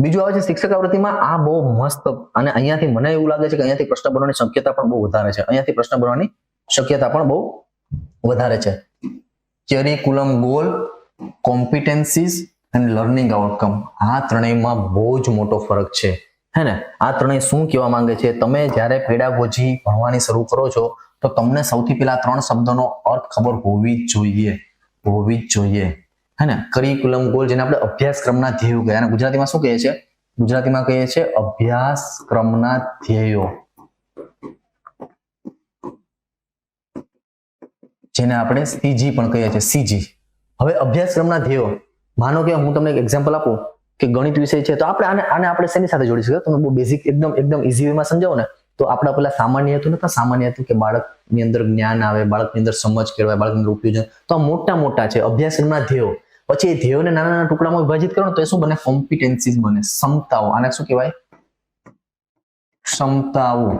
બીજું આવે છે શિક્ષક આવૃત્તિમાં આ બહુ મસ્ત અને અહીંયાથી મને એવું લાગે છે કે અહીંયાથી પ્રશ્ન બનવાની શક્યતા પણ બહુ વધારે છે. અહીંયાથી પ્રશ્ન બનવાની શક્યતા પણ બહુ વધારે છે. Curriculum goal competencies and learning outcome આ ત્રણેયમાં બહુ જ મોટો ફરક છે. હે ને? આ ત્રણેય શું કહેવા માંગે છે? તમે જ્યારે પેડાગોજી ભણવાની શરૂ કરો છો, તો તમને સૌથી પહેલા ત્રણ શબ્દોનો અર્થ ખબર હોવી જ જોઈએ. હોવી જ જોઈએ. હે ને? કરિક્યુલમ ગોલ જેને આપણે અભ્યાસક્રમના ધ્યેયો કહે અને ગુજરાતીમાં શું કહે છે ગુજરાતીમાં કહીએ છે અભ્યાસક્રમના ધ્યેયો. જેને આપણે સીજી પણ કહીએ છીએ. સીજી હવે અભ્યાસક્રમના ધ્યેયો. માનો કે હું તમને એક એક્ઝામ્પલ આપું કે ગણિત વિષય છે, તો આપણે આને આને આપણે શેની સાથે જોડી શકીએ? તમે બહુ બેઝિક એકદમ એકદમ ઇઝી વેમાં સમજાવો ને, તો આપણા પેલા સામાન્ય હતું નતા સામાન્ય હતું કે બાળકની અંદર જ્ઞાન આવે, બાળકની અંદર સમજ કેળવાય, બાળકની અંદર ઉપયોજન તો આ મોટા મોટા છે અભ્યાસક્રમના ધ્યેયો. પછી એ ધ્યેયોને નાના નાના ટુકડામાં વિભાજિત કરો તો એ શું બને? કોમ્પિટેન્સીસ બને. ક્ષમતાઓ. આને શું કહેવાય? ક્ષમતાઓ.